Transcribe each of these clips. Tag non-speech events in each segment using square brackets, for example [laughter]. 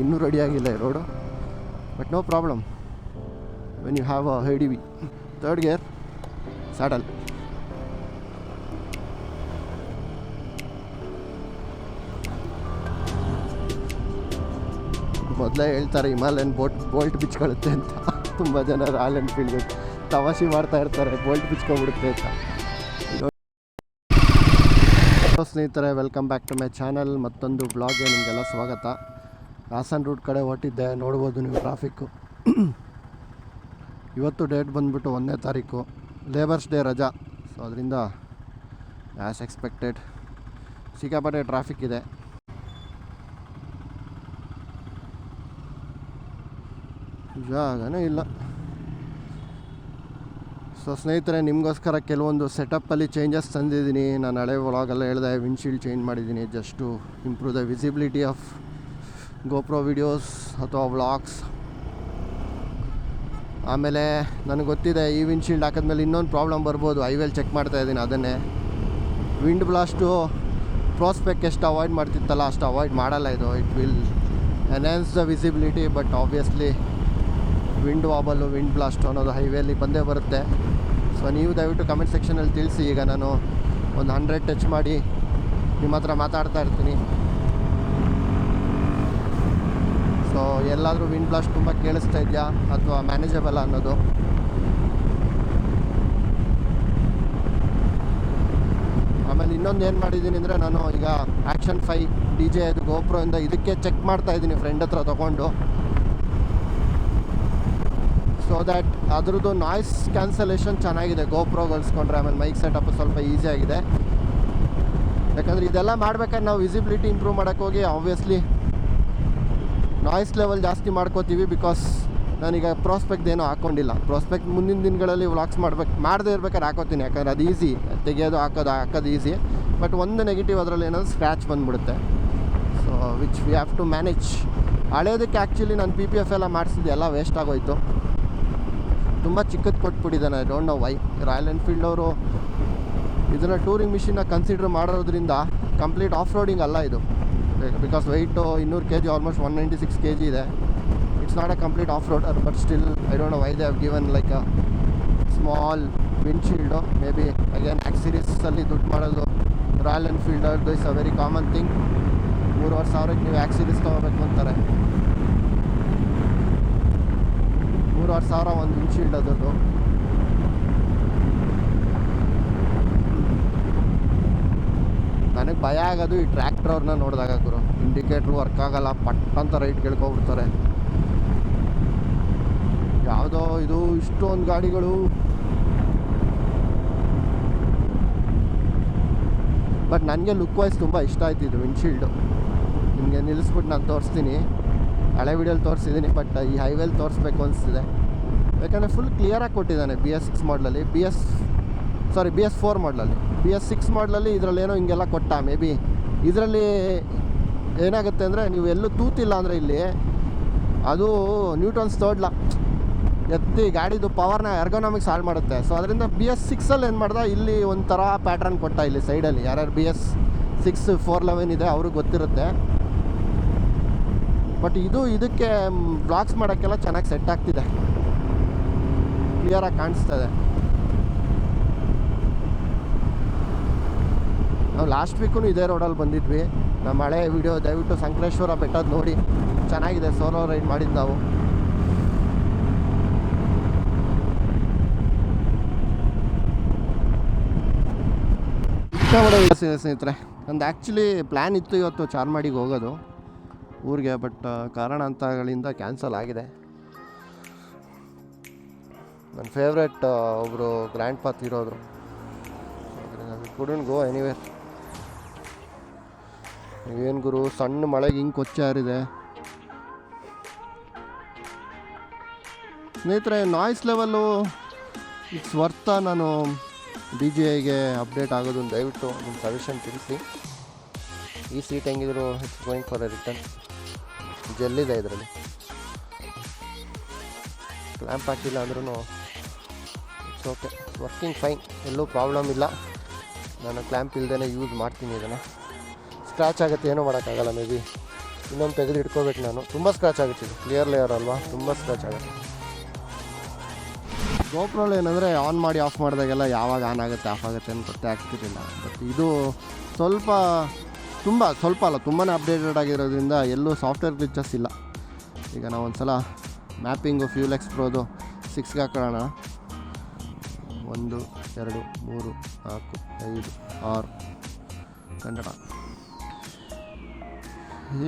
ಇನ್ನೂ ರೆಡಿ ಆಗಿಲ್ಲ ಈ road but no problem when you have a heady V third gear saddle ಮೊದಲೇ ಹೇಳ್ತಾರೆ, ಹಿಮಾಲಯನ್ ಬೋಟ್ ಬೋಲ್ಟ್ ಬಿಚ್ಕೊಳ್ಳುತ್ತೆ ಅಂತ. ತುಂಬ ಜನ ರಾಯಲ್ ಎನ್ಫೀಲ್ಡ್ ತವಾಸಿ ಮಾಡ್ತಾ ಇರ್ತಾರೆ ಬೋಲ್ಟ್ ಬಿಚ್ಕೊಂಡ್ಬಿಡುತ್ತೆ ಅಂತ. ಸ್ನೇಹಿತರೆ welcome back to my channel ಮತ್ತೊಂದು ಬ್ಲಾಗ್ಗೆ ನಿಮಗೆಲ್ಲ ಸ್ವಾಗತ. ಹಾಸನ್ ರೂಟ್ ಕಡೆ ಹೊರಟಿದ್ದೆ, ನೋಡ್ಬೋದು ನೀವು ಟ್ರಾಫಿಕ್ಕು ಇವತ್ತು ಡೇಟ್ ಬಂದ್ಬಿಟ್ಟು ಒಂದನೇ ತಾರೀಕು. ಲೇಬರ್ಸ್ ಡೇ ರಜಾ. ಸೊ ಅದರಿಂದ ಆ್ಯಸ್ ಎಕ್ಸ್ಪೆಕ್ಟೆಡ್ ಸಿಕ್ಕಾಪಟ್ಟೆ ಟ್ರಾಫಿಕ್ ಇದೆ. ಜಾಗನೇ ಇಲ್ಲ. ಸೊ ಸ್ನೇಹಿತರೆ, ನಿಮಗೋಸ್ಕರ ಕೆಲವೊಂದು ಸೆಟಪ್ಪಲ್ಲಿ ಚೇಂಜಸ್ ತಂದಿದ್ದೀನಿ. ನಾನು ಹಳೆ ಒಳಗೆಲ್ಲ ಹೇಳಿದೆ ವಿಂಡ್ಶೀಲ್ಡ್ ಚೇಂಜ್ ಮಾಡಿದ್ದೀನಿ. Just improve the visibility of GoPro videos ಅಥವಾ ವ್ಲಾಗ್ಸ್ ಆಮೇಲೆ ನನಗೆ ಗೊತ್ತಿದೆ, ಈ ವಿಂಡ್ಶೀಲ್ಡ್ ಹಾಕಿದ್ಮೇಲೆ ಇನ್ನೊಂದು ಪ್ರಾಬ್ಲಮ್ ಬರ್ಬೋದು. ಐವೇಲ್ ಚೆಕ್ ಮಾಡ್ತಾ ಇದ್ದೀನಿ ಅದನ್ನೇ. ವಿಂಡ್ ಬ್ಲಾಸ್ಟು ಪ್ರಾಸ್ಪೆಕ್ಟ್ ಎಷ್ಟು ಅವಾಯ್ಡ್ ಮಾಡ್ತಿತ್ತಲ್ಲ, ಅಷ್ಟು ಅವಾಯ್ಡ್ ಮಾಡಲ್ಲ ಇದು. It will enhance the visibility but obviously wind ವಾಬಲ್ಲು wind blast ಅನ್ನೋದು ಹೈವೇಲಿ ಬಂದೇ ಬರುತ್ತೆ. ಸೊ ನೀವು ದಯವಿಟ್ಟು ಕಮೆಂಟ್ ಸೆಕ್ಷನಲ್ಲಿ ತಿಳಿಸಿ. ಈಗ ನಾನು ಒಂದು ಹಂಡ್ರೆಡ್ ಟಚ್ ಮಾಡಿ ನಿಮ್ಮ ಹತ್ರ ಮಾತಾಡ್ತಾ ಇರ್ತೀನಿ. ಸೊ ಎಲ್ಲಾದರೂ ವಿಂಡ್ ಬ್ಲಾಸ್ಟ್ ತುಂಬ ಕೇಳಿಸ್ತಾ ಇದೆಯಾ ಅಥವಾ ಮ್ಯಾನೇಜಬಲ್ ಅನ್ನೋದು? ಆಮೇಲೆ ಇನ್ನೊಂದು ಏನು ಮಾಡಿದ್ದೀನಿ ಅಂದರೆ ನಾನು ಈಗ ಆ್ಯಕ್ಷನ್ ಫೈ ಡಿ ಜೆ ಅದು ಗೋಪ್ರೋಯಿಂದ ಇದಕ್ಕೆ ಚೆಕ್ ಮಾಡ್ತಾ ಇದ್ದೀನಿ ಫ್ರೆಂಡ್ ಹತ್ರ ತೊಗೊಂಡು. ಸೊ ದ್ಯಾಟ್ ಅದ್ರದ್ದು ನಾಯ್ಸ್ ಕ್ಯಾನ್ಸಲೇಷನ್ ಚೆನ್ನಾಗಿದೆ ಗೋಪ್ರೋ ಗಳಿಸ್ಕೊಂಡ್ರೆ. ಆಮೇಲೆ ಮೈಕ್ ಸೆಟಪ್ ಸ್ವಲ್ಪ ಈಸಿ ಆಗಿದೆ. ಯಾಕಂದರೆ ಇದೆಲ್ಲ ಮಾಡ್ಬೇಕಾದ್ರೆ ನಾವು ವಿಸಿಬಿಲಿಟಿ ಇಂಪ್ರೂವ್ ಮಾಡೋಕ್ಕೋಗಿ ಆಬ್ವಿಯಸ್ಲಿ ನಾಯ್ಸ್ ಲೆವೆಲ್ ಜಾಸ್ತಿ ಮಾಡ್ಕೋತೀವಿ ಬಿಕಾಸ್ ನಾನೀಗ ಪ್ರಾಸ್ಪೆಕ್ಟ್ ಏನೂ ಹಾಕ್ಕೊಂಡಿಲ್ಲ ಪ್ರಾಸ್ಪೆಕ್ಟ್ ಮುಂದಿನ ದಿನಗಳಲ್ಲಿ ವ್ಲಾಗ್ಸ್ ಮಾಡ್ಬೇಕು, ಮಾಡದೇ ಇರ್ಬೇಕಾದ್ರೆ ಹಾಕೋತೀನಿ. ಯಾಕಂದ್ರೆ ಅದು ಈಸಿ ತೆಗೆಯೋದು, ಹಾಕೋದು ಹಾಕೋದು ಈಸಿ ಬಟ್ ಒಂದು ನೆಗೆಟಿವ್ ಅದರಲ್ಲಿ ಏನಂದ್ರೆ ಸ್ಕ್ರ್ಯಾಚ್ ಬಂದ್ಬಿಡುತ್ತೆ. So which we have to manage ಹಳೇದಕ್ಕೆ actually ನಾನು ಪಿ ಪಿ ಎಫ್ ಎಲ್ಲ ಮಾಡಿಸಿದ್ದೆ, ಎಲ್ಲ ವೇಸ್ಟ್ ಆಗೋಯ್ತು. ತುಂಬ ಚಿಕ್ಕದು ಕೊಟ್ಬಿಟ್ಟಿದ್ದಾನೆ I don't know why Royal Enfield ಅವರು ಇದನ್ನು ಟೂರಿಂಗ್ ಮಿಷಿನ್ನ ಕನ್ಸಿಡರ್ ಮಾಡೋದ್ರಿಂದ ಕಂಪ್ಲೀಟ್ ಆಫ್ ರೋಡಿಂಗ್ ಅಲ್ಲ ಇದು. ಬಿಕಾಸ್ ವೆಯ್ಟು ಇನ್ನೂರು K G almost one ninety six K G ಇದೆ. It's not a complete off roader but still I don't know why they have given like a small windshield may be again ಆ್ಯಕ್ಸಿರೀಸಲ್ಲಿ ದುಡ್ಡು ಮಾಡೋದು Royal Enfield is a very common thing ಮೂರುವರೆ ಸಾವಿರಕ್ಕೆ ನೀವು ಆ್ಯಕ್ಸಿರೀಸ್ ತೊಗೋಬೇಕು ಅಂತಾರೆ. ಮೂರುವರೆ ಸಾವಿರ ಒಂದು ವಿಂಡ್ಶೀಲ್ಡ್ ಅದರದ್ದು. ನನಗೆ ಭಯ ಆಗೋದು ಈ ಟ್ರ್ಯಾಕ್ಟರ್ ಅವ್ರನ್ನ ನೋಡಿದಾಗ ಗುರು. ಇಂಡಿಕೇಟ್ರ್ ವರ್ಕ್ ಆಗಲ್ಲ ಪಟ್ ಅಂತ ರೈಟ್ ಕೇಳ್ಕೊಬಿಡ್ತಾರೆ. ಯಾವುದೋ ಇದು ಇಷ್ಟೊಂದು ಗಾಡಿಗಳು. ಬಟ್ ನನಗೆ ಲುಕ್ ವೈಸ್ ತುಂಬ ಇಷ್ಟ ಆಯ್ತು ಇದು ವಿಂಡ್ಶೀಲ್ಡು ನಿಮಗೆ ನಿಲ್ಲಿಸ್ಬಿಟ್ಟು ನಾನು ತೋರಿಸ್ತೀನಿ. ಹಳೆ ವಿಡಿಯೋಲಿ ತೋರಿಸಿದ್ದೀನಿ ಬಟ್ ಈ ಹೈವೇಲಿ ತೋರಿಸ್ಬೇಕು ಅನಿಸ್ತಿದೆ. ಯಾಕಂದರೆ ಫುಲ್ ಕ್ಲಿಯರಾಗಿ ಕೊಟ್ಟಿದ್ದಾನೆ B S six ಮಾಡಲಲ್ಲಿ B S sorry B S four ಮಾಡಲಲ್ಲಿ B S six ಮಾಡಲಲ್ಲಿ ಇದರಲ್ಲೇನೋ ಹಿಂಗೆಲ್ಲ ಕೊಟ್ಟ ಮೇ ಬಿ ಇದರಲ್ಲಿ ಏನಾಗುತ್ತೆ ಅಂದರೆ ನೀವು ಎಲ್ಲೂ ತೂತಿಲ್ಲ ಅಂದರೆ ಇಲ್ಲಿ ಅದು ನ್ಯೂಟನ್ಸ್ ತೋಡ್ಲ ಎತ್ತಿ ಗಾಡಿದು ಪವರ್ನ ಎರ್ಗೋನಾಮಿಕ್ಸ್ ಹಾಳು ಮಾಡುತ್ತೆ. ಸೊ ಅದರಿಂದ ಬಿ ಎಸ್ ಸಿಕ್ಸಲ್ಲಿ ಏನು ಮಾಡ್ದೆ? ಇಲ್ಲಿ ಒಂಥರ ಪ್ಯಾಟ್ರನ್ ಕೊಟ್ಟ ಇಲ್ಲಿ ಸೈಡಲ್ಲಿ ಯಾರ್ಯಾರು B S six four eleven ಇದೆ ಅವ್ರಿಗೆ ಗೊತ್ತಿರುತ್ತೆ. ಬಟ್ ಇದು ಇದಕ್ಕೆ ಬ್ಲಾಕ್ಸ್ ಮಾಡೋಕ್ಕೆಲ್ಲ ಚೆನ್ನಾಗಿ ಸೆಟ್ ಆಗ್ತಿದೆ. ಕ್ಲಿಯರಾಗಿ ಕಾಣಿಸ್ತಾ ನಾವು ಲಾಸ್ಟ್ ವೀಕು ಇದೇ ರೋಡಲ್ಲಿ ಬಂದಿದ್ವಿ. ನಮ್ಮ ಹಳೆ ವಿಡಿಯೋ ದಯವಿಟ್ಟು ಸಂಕರೇಶ್ವರ ಬೆಟ್ಟದ ನೋಡಿ. ಚೆನ್ನಾಗಿದೆ ಸೋಲೋ ರೈಡ್ ಮಾಡಿದ್ದು ನಾವು. ಸ್ನೇಹಿತರೆ, ನಂದು ಆ್ಯಕ್ಚುಲಿ ಪ್ಲ್ಯಾನ್ ಇತ್ತು ಇವತ್ತು ಚಾರ್ಮಾಡಿಗೆ ಹೋಗೋದು, ಊರಿಗೆ ಬಟ್ ಕಾರಣಾಂತರಗಳಿಂದ ಕ್ಯಾನ್ಸಲ್ ಆಗಿದೆ. ನನ್ನ ಫೇವ್ರೆಟ್ ಒಬ್ಬರು ಗ್ರ್ಯಾಂಡ್ ಪಾತ್ ಇರೋರು ಕುಡನ್ ಗೋ ಎನಿವೇರ್ ಏನು ಗುರು, ಸಣ್ಣ ಮಳೆಗೆ ಹಿಂಗೆ ಕೊಚ್ಚಾರಿದೆ ಸ್ನೇಹಿತರೆ ನಾಯ್ಸ್ ಲೆವೆಲ್ಲು ಇಟ್ಸ್ ವರ್ತ ನಾನು ಡಿ ಜಿ ಐಗೆ ಅಪ್ಡೇಟ್ ಆಗೋದು ದಯವಿಟ್ಟು ನಿಮ್ಮ ಸಜೆಷನ್ ತಿಳಿಸಿ. ಈ ಸೀಟ್ ಹೆಂಗಿದ್ರು it's going for a return ಜೆಲ್ಲಿದೆ ಇದರಲ್ಲಿ. ಕ್ಲ್ಯಾಂಪ್ ಹಾಕಿಲ್ಲ ಅಂದ್ರೂ ಇಟ್ಸ್ ಓಕೆ ವರ್ಕಿಂಗ್ ಫೈನ್ ಎಲ್ಲೂ ಪ್ರಾಬ್ಲಮ್ ಇಲ್ಲ. ನಾನು ಕ್ಲ್ಯಾಂಪ್ ಇಲ್ಲದೇ ಯೂಸ್ ಮಾಡ್ತೀನಿ ಇದನ್ನು. ಸ್ಕ್ರ್ಯಾಚ್ ಆಗುತ್ತೆ, ಏನೂ ಮಾಡೋಕ್ಕಾಗಲ್ಲ ಮೇ ಬಿ ಇನ್ನೊಂದು ತೆಗೆದು ಇಟ್ಕೋಬೇಕು ನಾನು. ತುಂಬ ಸ್ಕ್ರಾಚ್ ಆಗುತ್ತೆ ಇದು. ಕ್ಲಿಯರ್ ಲೇಯರ್ ಅಲ್ವಾ? ತುಂಬ ಸ್ಕ್ರಾಚ್ ಆಗುತ್ತೆ. ಗೋಪ್ರೋಲ್ ಏನಂದರೆ ಆನ್ ಮಾಡಿ ಆಫ್ ಮಾಡಿದಾಗೆಲ್ಲ ಯಾವಾಗ ಆನ್ ಆಗುತ್ತೆ ಆಫ್ ಆಗುತ್ತೆ ಅಂತ ಗೊತ್ತೇ ಆಗ್ತಿರಲಿಲ್ಲ. ಬಟ್ ಇದು ಸ್ವಲ್ಪ, ತುಂಬ, ಸ್ವಲ್ಪ ಅಲ್ಲ ತುಂಬಾ ಅಪ್ಡೇಟೆಡ್ ಆಗಿರೋದ್ರಿಂದ ಎಲ್ಲೂ ಸಾಫ್ಟ್ವೇರ್ ಗ್ಲಿಚಸ್ ಇಲ್ಲ. ಈಗ ನಾವು ಒಂದು ಸಲ ಮ್ಯಾಪಿಂಗು ಫ್ಯೂಲ್ ಎಕ್ಸ್ಪ್ರೋದು ಸಿಕ್ಸ್ಗೆ ಹಾಕೋಣ. ಒಂದು, ಎರಡು, ಮೂರು, ನಾಲ್ಕು, ಐದು, ಆರು. ಕನ್ನಡ.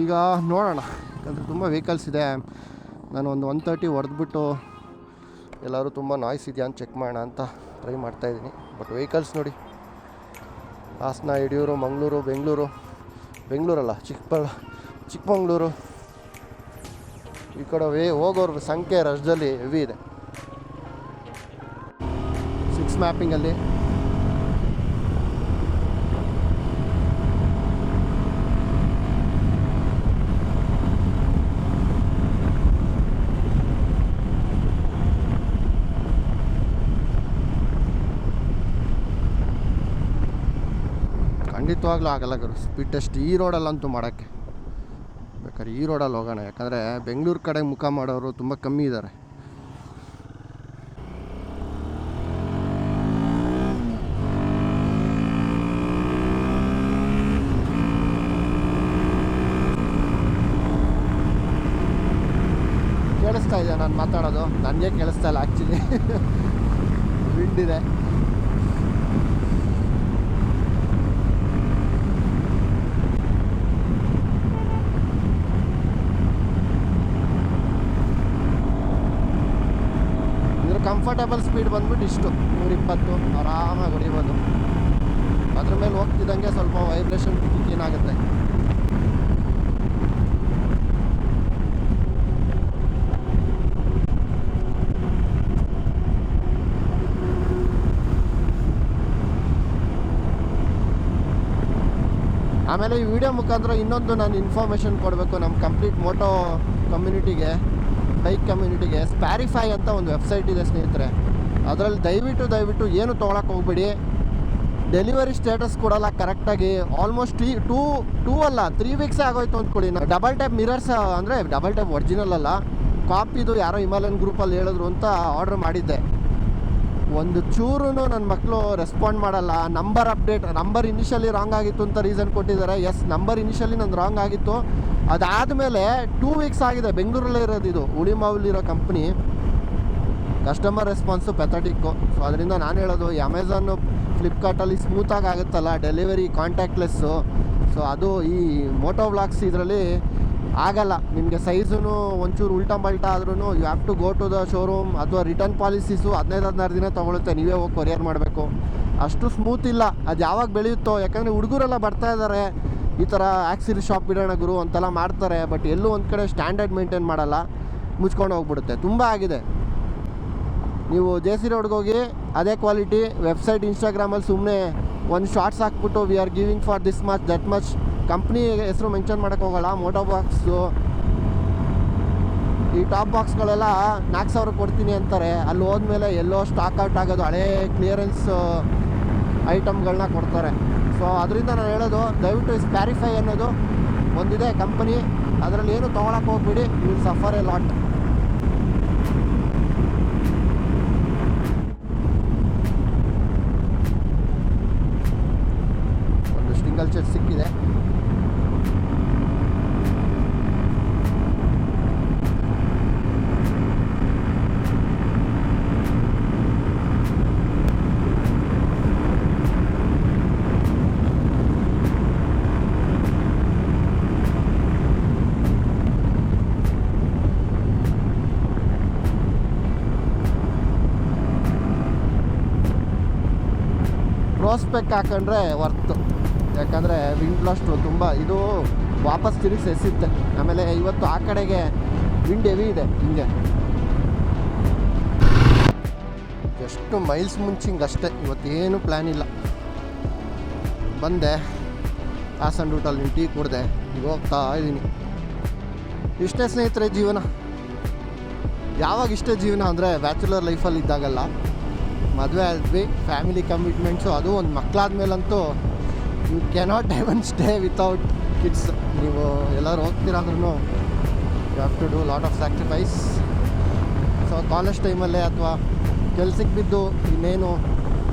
ಈಗ ನೋಡೋಣ. ಯಾಕಂದರೆ ತುಂಬ ವೆಹಿಕಲ್ಸ್ ಇದೆ. ನಾನು ಒಂದು ಒನ್ ತರ್ಟಿ ಹೊಡೆದ್ಬಿಟ್ಟು ಎಲ್ಲರೂ ತುಂಬ ನಾಯ್ಸ್ ಇದೆಯಾ ಅಂತ ಚೆಕ್ ಮಾಡೋಣ ಅಂತ ಟ್ರೈ ಮಾಡ್ತಾಯಿದ್ದೀನಿ ಬಟ್ ವೆಹಿಕಲ್ಸ್ ನೋಡಿ. ಹಾಸನ, ಯಡಿಯೂರು, ಮಂಗಳೂರು, ಬೆಂಗಳೂರು. ಬೆಂಗಳೂರಲ್ಲ, ಚಿಕ್ಕಬಳ್ಳ, ಚಿಕ್ಕಮಂಗ್ಳೂರು. ಈ ಕಡೆ ವೇ ಹೋಗೋರ ಸಂಖ್ಯೆ ರಜದಲ್ಲಿ ಹೆವಿ ಇದೆ. ಸಿಕ್ಸ್ ಮ್ಯಾಪಿಂಗಲ್ಲಿ ಖಂಡಿತವಾಗ್ಲೂ ಆಗಲ್ಲ ಗುರು. ಸ್ಪೀಡ್ ಟೆಸ್ಟ್ ಈ ರೋಡಲ್ಲಂತೂ ಮಾಡೋಕ್ಕೆ. ಬೇಕಾದ್ರೆ ಈ ರೋಡಲ್ಲಿ ಹೋಗೋಣ. ಯಾಕಂದರೆ ಬೆಂಗಳೂರು ಕಡೆ ಮುಖ ಮಾಡೋರು ತುಂಬ ಕಮ್ಮಿ ಇದ್ದಾರೆ ಕೇಳಿಸ್ತಾ ಇದೆಯಾ? ನಾನು ಮಾತಾಡೋದು? ನನಗೆ ಕೇಳಿಸ್ತಾ ಇಲ್ಲ ಆ್ಯಕ್ಚುಲಿ ವಿಂಡ್ [laughs] ಇದೆ ಇದ್ರ ಕಂಫರ್ಟಬಲ್ ಸ್ಪೀಡ್ ಬಂದ್ಬಿಟ್ಟು ಇಷ್ಟು. ನೂರಿಪ್ಪತ್ತು. ಆರಾಮಾಗಿ ಹೊಡಿಬೋದು. ಅದ್ರ ಮೇಲೆ ಹೋಗ್ತಿದ್ದಂಗೆ ಸ್ವಲ್ಪ ವೈಬ್ರೇಷನ್ ಏನಾಗುತ್ತೆ? ಆಮೇಲೆ ಈ ವಿಡಿಯೋ ಮುಖಾಂತರ ಇನ್ನೊಂದು ನಾನು ಇನ್ಫಾರ್ಮೇಷನ್ ಕೊಡಬೇಕು ನಮ್ಮ ಕಂಪ್ಲೀಟ್ ಮೋಟೋ ಕಮ್ಯುನಿಟಿಗೆ ಬೈಕ್ ಕಮ್ಯುನಿಟಿಗೆ ಸ್ಪ್ಯಾರಿಫೈ ಅಂತ ಒಂದು ವೆಬ್ಸೈಟ್ ಇದೆ, ಸ್ನೇಹಿತರೆ. ಅದರಲ್ಲಿ ದಯವಿಟ್ಟು ದಯವಿಟ್ಟು ಏನು ತೊಗೊಳಕ್ಕೆ ಹೋಗ್ಬೇಡಿ. ಡೆಲಿವರಿ ಸ್ಟೇಟಸ್ ಕೊಡಲ್ಲ ಕರೆಕ್ಟಾಗಿ ಆಲ್ಮೋಸ್ಟ್ ಈ ಟೂ ಟೂ ಅಲ್ಲ ತ್ರೀ ವೀಕ್ಸೇ ಆಗೋಯ್ತು ಅಂದ್ಕೊಳ್ಳಿ. ನಾವು ಡಬಲ್ ಟೈಪ್ ಮಿರರ್ಸ್ ಅಂದರೆ ಡಬಲ್ ಟೈಪ್ ಒರಿಜಿನಲ್ ಅಲ್ಲ. ಕಾಪಿದು ಯಾರೋ ಹಿಮಾಲಯನ್ ಗ್ರೂಪಲ್ಲಿ ಹೇಳಿದ್ರು ಅಂತ ಆರ್ಡ್ರ್ ಮಾಡಿದ್ದೆ. ಒಂದು ಚೂರು ನನ್ನ ಮಕ್ಕಳು ರೆಸ್ಪಾಂಡ್ ಮಾಡಲ್ಲ. Number update number initially wrong ಆಗಿತ್ತು ಅಂತ ರೀಸನ್ ಕೊಟ್ಟಿದ್ದಾರೆ. ಎಸ್ ನಂಬರ್ ಇನಿಷಿಯಲಿ ನಂದು ರಾಂಗ್ ಆಗಿತ್ತು. ಅದಾದಮೇಲೆ ಟೂ ವೀಕ್ಸ್ ಆಗಿದೆ, ಬೆಂಗಳೂರಲ್ಲೇ ಇರೋದು ಇದು. ಉಳಿಮಾವಲಿರೋ company customer response pathetic so ಅದರಿಂದ ನಾನು ಹೇಳೋದು, ಈ ಅಮೆಝಾನು ಫ್ಲಿಪ್ಕಾರ್ಟಲ್ಲಿ ಸ್ಮೂತಾಗಿ ಆಗುತ್ತಲ್ಲ ಡೆಲಿವರಿ ಕಾಂಟ್ಯಾಕ್ಟ್ಲೆಸ್ಸು ಸೊ ಅದು ಈ ಮೋಟೋ ವ್ಲಾಗ್ಸ್ ಇದರಲ್ಲಿ ಆಗಲ್ಲ. ನಿಮಗೆ ಸೈಜೂ ಒಂಚೂರು ಉಲ್ಟಾ ಮಲ್ಟಾ ಆದ್ರೂ you have to go to the showroom ಅಥವಾ ರಿಟರ್ನ್ ಪಾಲಿಸೀಸು ಹದಿನೈದು, ಹದಿನಾರು ದಿನ ತೊಗೊಳುತ್ತೆ. ನೀವೇ ಹೋಗಿ ಕೊರಿಯರ್ ಮಾಡಬೇಕು. ಅಷ್ಟು ಸ್ಮೂತ್ ಇಲ್ಲ. ಅದು ಯಾವಾಗ ಬೆಳೆಯುತ್ತೋ, ಯಾಕಂದರೆ ಹುಡುಗರೆಲ್ಲ ಬರ್ತಾ ಇದ್ದಾರೆ ಈ ಥರ ಆಕ್ಸಿರಿ ಶಾಪ್ ಬಿಡೋಣ ಗುರು ಅಂತೆಲ್ಲ ಮಾಡ್ತಾರೆ ಬಟ್ ಎಲ್ಲೂ ಒಂದು ಕಡೆ ಸ್ಟ್ಯಾಂಡರ್ಡ್ ಮೇಂಟೈನ್ ಮಾಡಲ್ಲ, ಮುಚ್ಕೊಂಡು ಹೋಗ್ಬಿಡುತ್ತೆ. ತುಂಬ ಆಗಿದೆ. ನೀವು ಜೆ ಸಿ ರೋಡ್ಗೆ ಹೋಗಿ, ಅದೇ ಕ್ವಾಲಿಟಿ ವೆಬ್ಸೈಟ್ ಇನ್ಸ್ಟಾಗ್ರಾಮಲ್ಲಿ ಸುಮ್ಮನೆ ಒಂದು ಶಾರ್ಟ್ಸ್ ಹಾಕ್ಬಿಟ್ಟು we are giving for this much that much company ಹೆಸರು ಮೆನ್ಷನ್ ಮಾಡೋಕ್ಕೆ ಹೋಗಲ್ಲ ಮೋಟೋ ಬಾಕ್ಸು ಈ ಟಾಪ್ ಬಾಕ್ಸ್ಗಳೆಲ್ಲ ನಾಲ್ಕು ಸಾವಿರ ಕೊಡ್ತೀನಿ ಅಂತಾರೆ. ಅಲ್ಲಿ ಹೋದ್ಮೇಲೆ ಎಲ್ಲೋ ಸ್ಟಾಕ್ ಔಟ್ ಆಗೋದು, ಹಳೇ ಕ್ಲಿಯರೆನ್ಸ್ ಐಟಮ್ಗಳನ್ನ ಕೊಡ್ತಾರೆ. ಸೊ ಅದರಿಂದ ನಾನು ಹೇಳೋದು, ದಯವಿಟ್ಟು ಸ್ಪ್ಯಾರಿಫೈ ಅನ್ನೋದು ಒಂದಿದೆ ಕಂಪನಿ ಅದರಲ್ಲಿ ಏನು ತೊಗೊಳಕ್ಕೆ ಹೋಗ್ಬಿಡಿ ಯು ಸಫರ್ ಎ ಲಾಟ್ ಒಂದು ಸ್ಟಿಂಗಲ್ ಚೆಕ್ ಸಿಕ್ಕಿದೆ ಪ್ರೋಸ್ಪೆಕ್ ಹಾಕೊಂಡ್ರೆ ವರ್ತು ಯಾಕಂದರೆ ವಿಂಡ್ ಬ್ಲಾಸ್ಟು ತುಂಬ, ಇದು ವಾಪಸ್ ತಿರುಗಿಸಿ ಎಸಿತ್ತೆ. ಆಮೇಲೆ ಇವತ್ತು ಆ ಕಡೆಗೆ ವಿಂಡ್ ಹೆವಿ ಇದೆ, ಹಿಂಗೆ. ಎಷ್ಟು ಮೈಲ್ಸ್ ಮುಂಚಿಂಗ್ ಅಷ್ಟೇ, ಇವತ್ತೇನು ಪ್ಲ್ಯಾನ್ ಇಲ್ಲ. ಬಂದೆ, ಹಾಸನ್ ರೂಟಲ್ಲಿ ಟೀ ಕುಡ್ದೆ, ಈಗ ಹೋಗ್ತಾ ಇದ್ದೀನಿ. ಇಷ್ಟೇ ಸ್ನೇಹಿತರೆ ಜೀವನ. ಯಾವಾಗ ಇಷ್ಟೇ ಜೀವನ ಅಂದರೆ ಬ್ಯಾಚುಲರ್ ಲೈಫಲ್ಲಿ ಇದ್ದಾಗಲ್ಲ. ಮದುವೆ ಆದ್ವಿ ಫ್ಯಾಮಿಲಿ ಕಮಿಟ್ಮೆಂಟ್ಸು ಅದು ಒಂದು ಮಕ್ಕಳಾದ್ಮೇಲಂತೂ you cannot one stay without kids ನೀವು ಎಲ್ಲರೂ ಹೋಗ್ತೀರಾದ್ರೂ you have to do lot of sacrifice so college ಟೈಮಲ್ಲೇ ಅಥವಾ ಕೆಲ್ಸಕ್ಕೆ ಬಿದ್ದು ಇನ್ನೇನು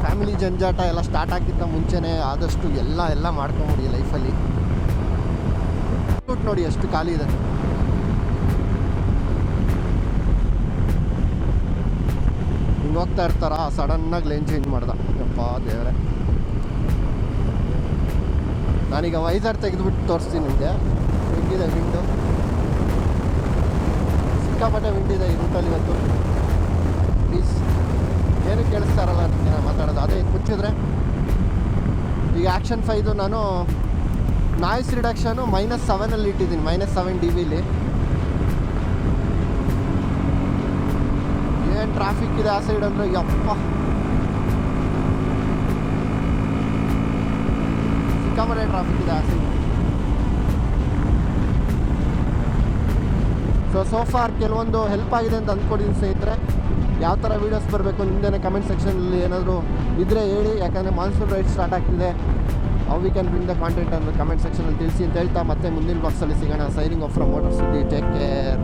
ಫ್ಯಾಮಿಲಿ ಜಂಜಾಟ ಎಲ್ಲ ಸ್ಟಾರ್ಟ್ ಆಗಿದ್ದ ಮುಂಚೆನೇ ಆದಷ್ಟು ಎಲ್ಲ ಎಲ್ಲ ಮಾಡ್ಕೊಂಬಿಡಿ ಲೈಫಲ್ಲಿ ನೋಡಿ, ಎಷ್ಟು ಖಾಲಿ ಇದೆ. ಹೋಗ್ತಾ ಇರ್ತಾರ? ಸಡನ್ನಾಗಿ ಲೇನ್ ಚೇಂಜ್ ಮಾಡ್ದ. ಯಪ್ಪ ದೇವ್ರೆ. ನಾನೀಗ ವೈಸರ್ ತೆಗೆದುಬಿಟ್ಟು ತೋರಿಸ್ತೀನಿ ನಿಮಗೆ. ವಿಂಡಿದೆ ವಿಂಡು ಸಿಕ್ಕಾಪಟ್ಟೆ ವಿಂಡಿದೆ ಈ ರೂಟಲ್ಲಿ ಇವತ್ತು. ಪ್ಲೀಸ್ ಏನು ಕೇಳಿಸ್ತಾರಲ್ಲ ಏನೋ ಮಾತಾಡೋದು? ಅದೇ ಮುಚ್ಚಿದ್ರೆ? ಈಗ ಆ್ಯಕ್ಷನ್ ಫೈದು ನಾನು ನಾಯ್ಸ್ ರಿಡಕ್ಷನು ಮೈನಸ್ ಸೆವೆನಲ್ಲಿ ಇಟ್ಟಿದ್ದೀನಿ ಮೈನಸ್ ಸೆವೆನ್ ಡಿ ವಿಲಿ ಏನು ಟ್ರಾಫಿಕ್ ಇದೆ ಆ ಸೈಡ್ ಅಂದರೆ, ಯಪ್ಪ. ಸಿಕ್ಕಾಪಟ್ಟೆ ಟ್ರಾಫಿಕ್ ಇದೆ ಆ ಸೈಡ್ ಸೊ ಸೋಫಾರ್ ಕೆಲವೊಂದು ಹೆಲ್ಪ್ ಆಗಿದೆ ಅಂತ ಅಂದ್ಕೊಡಿದ್ದೀನಿ ಸ್ನೇಹಿತರೆ. ಯಾವ ಥರ ವೀಡಿಯೋಸ್ ಬರಬೇಕು ನಿಮ್ಮದೇ ಕಮೆಂಟ್ ಸೆಕ್ಷನಲ್ಲಿ ಏನಾದರೂ ಇದ್ದರೆ ಹೇಳಿ. ಯಾಕಂದರೆ ಮಾನ್ಸೂನ್ ರೈಡ್ ಸ್ಟಾರ್ಟ್ ಆಗ್ತಿದೆ. How we can bring the content ಅನ್ನು ಕಮೆಂಟ್ ಸೆಕ್ಷನಲ್ಲಿ ತಿಳಿಸಿ ಅಂತ ಹೇಳ್ತಾ ಮತ್ತೆ ಮುಂದಿನ ಬಾಕ್ಸಲ್ಲಿ ಸಿಗೋಣ. Signing off from motor Suddi take care